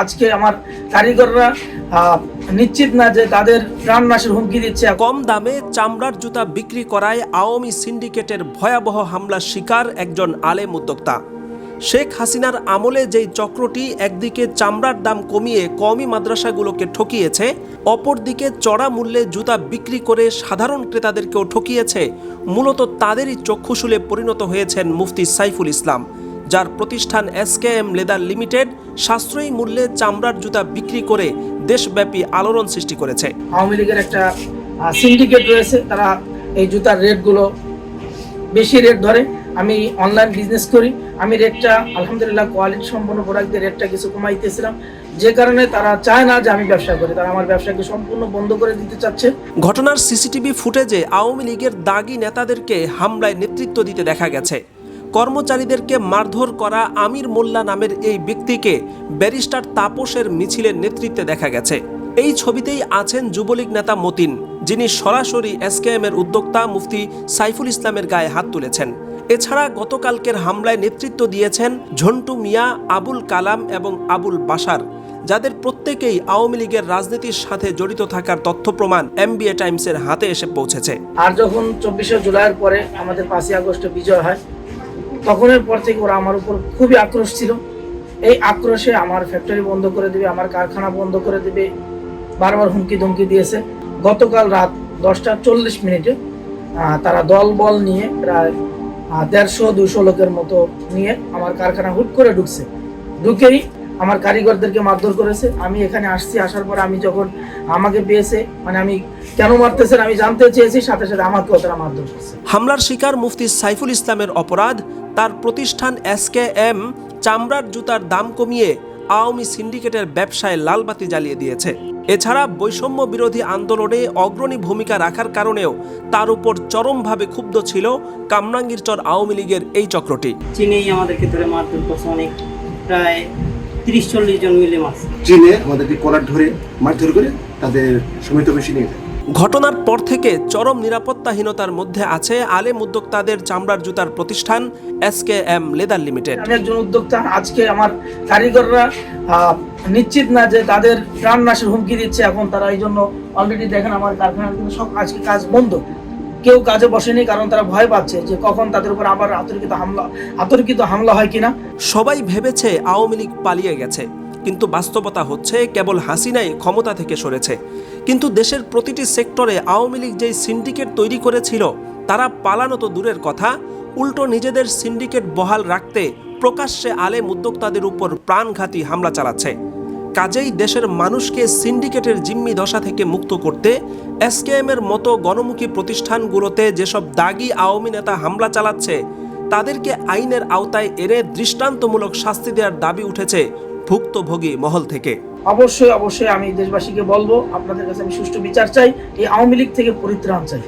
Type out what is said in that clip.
আজকে আমার কারিগররা নিশ্চিত না যে তাদের প্রাণ নাশের হুমকি দিচ্ছে। কম দামে চামড়ার জুতা বিক্রি করায় আওয়ামী সিন্ডিকেটের ভয়াবহ হামলার শিকার একজন আলেম উদ্যোক্তা। শেখ হাসিনার আমলে যেই চক্রটি একদিকে চামড়ার দাম কমিয়ে কমই মাদ্রাসাগুলোকে ঠকিয়েছে, অপরদিকে চড়া মূল্যে জুতা বিক্রি করে সাধারণ ক্রেতাদেরকেও ঠকিয়েছে, মূলত তাদেরই চক্ষুশুলে পরিণত হয়েছেন মুফতি সাইফুল ইসলাম, যার প্রতিষ্ঠান এসকেএম লেদার লিমিটেড সাশ্রয়ী মূল্যে চামড়ার জুতা বিক্রি করে দেশব্যাপী আলোড়ন সৃষ্টি করেছে। আওয়ামী লীগের একটা সিন্ডিকেট রয়েছে তারা এই জুতার রেটগুলো বেশি রেট ধরে। আমি অনলাইন বিজনেস করি আমি রেটটা আলহামদুলিল্লাহ কোয়ালিটি সম্পন্ন প্রোডাক্টের রেটটা কিছু কমাইতেছিলাম। যে কারণে তারা চায় না যে আমি ব্যবসা করি তারা আমার ব্যবসাকে সম্পূর্ণ বন্ধ করে দিতে চাচ্ছে। ঘটনার সিসিটিভি ফুটেজে আওয়ামী লীগের দাগি নেতাদেরকে হামলায় নেতৃত্ব দিতে দেখা গেছে। কর্মচারীদেরকে মারধর করা আমির মোল্লা নামের এই ব্যক্তিকে ব্যারিস্টার তাপসের মিছিলের নেতৃত্বে দেখা গেছে। এই ছবিতেই আছেন যুবলীগ নেতা মতিন, যিনি সরাসরি এসকেএম এর উদ্যোক্তা মুফতি সাইফুল ইসলামের গায়ে হাত তুলেছেন। এছাড়া গতকালকের হামলায় নেতৃত্ব দিয়েছেন ঝন্টু মিয়া, আবুল কালাম এবং আবুল বাশার, যাদের প্রত্যেকেই আওয়ামী লীগের রাজনীতির সাথে জড়িত থাকার তথ্য প্রমাণ এমবিএ টাইমসের হাতে এসে পৌঁছেছে। আর যখন চব্বিশে জুলাইয়ের পরে আমাদের পাঁচই আগস্টে বিজয় হয় তখনের পর থেকে ওরা আমার উপর খুবই আক্রোশ ছিল। এই আক্রোশে আমার ফ্যাক্টরি বন্ধ করে দেবে, আমার কারখানা বন্ধ করে দেবে, বারবার হুমকি ধমকি দিয়েছে। গতকাল রাত দশটা চল্লিশ মিনিটে তারা দল বল নিয়ে প্রায় দেড়শো, দুশো লোকের মতো নিয়ে আমার কারখানা হুট করে ঢুকছে। ঢুকেই আমার কারিগরদেরকে মারধর করেছে। আমি এখানে আসছি, আসার পর আমি যখন আমাকে পেয়েছে মানে আমি কেন মারতেছেন আমি জানতে চেয়েছি, সাথে সাথে আমাকেও তারা মারধর করছে। হামলার শিকার মুফতি সাইফুল ইসলামের অপরাধ তার প্রতিষ্ঠান এসকে এম চামড়ার জুতার দাম কমিয়ে আওয়ামী সিন্ডিকেটের ব্যবসায় লালবাতি জ্বালিয়ে দিয়েছে। এছাড়া বৈষম্য বিরোধী আন্দোলনে অগ্রণী ভূমিকা রাখার কারণেও তার উপর চরমভাবে ক্ষুব্ধ ছিল কামরাঙ্গীরচর আওয়ামী লীগের এই চক্রটি। চীনেই আমাদেরকে ধরে মারধর করছে অনেক প্রায় তিরিশ চল্লিশ জন মিলে মারছে। চীনে আমাদেরকে কলার ধরে মারধর করে তাদের সমিত বেশি নিয়ে যায়। ঘটনার পর থেকে চরম নিরাপত্তাহীনতার মধ্যে আছে আলেম উদ্যোক্তাদের চামড়ার জুতার প্রতিষ্ঠান এসকে এম লেদার লিমিটেড। একজন উদ্যোক্তা আজকে আমার কারিগররা নিশ্চিত না যে তাদের প্রাণ নাশের হুমকি দিচ্ছে এখন তারা এই জন্য অলরেডি দেখেন আমার কারখানার কিন্তু সব আজকে কাজ বন্ধ। কেউ কাজে বসেনি কারণ তারা ভয় পাচ্ছে যে কখন তাদের উপর আবার আতর্কিত হামলা আতর্কিত হামলা হয় কিনা। সবাই ভেবেছে আওয়ামী লীগ পালিয়ে গেছে। কিন্তু বাস্তবতা হচ্ছে কেবল হাসিনাই ক্ষমতা থেকে সরেছে। কিন্তু দেশের প্রতিটি সেক্টরে আওয়ামী লীগ যেই সিন্ডিকেট তৈরি করেছিল, তারা পালানো তো দূরের কথা, উল্টো নিজেদের সিন্ডিকেট বহাল রাখতে প্রকাশ্যে আলেম উদ্যোক্তাদের উপর প্রাণঘাতী হামলা চালাচ্ছে। কাজেই দেশের মানুষকে সিন্ডিকেটের জিম্মি দশা থেকে মুক্ত করতে এসকেএম এর মতো গণমুখী প্রতিষ্ঠানগুলোতে যেসব দাগি আওয়ামী নেতা হামলা চালাচ্ছে, তাদেরকে আইনের আওতায় এনে দৃষ্টান্তমূলক শাস্তি দেওয়ার দাবি উঠেছে ভুক্তভোগী মহল থেকে। অবশ্যই অবশ্যই আমি দেশবাসীকে বলব, আপনাদের কাছে আমি সুষ্ঠু বিচার চাই, এই আওয়ামী লীগ থেকে পরিত্রাণ চাই।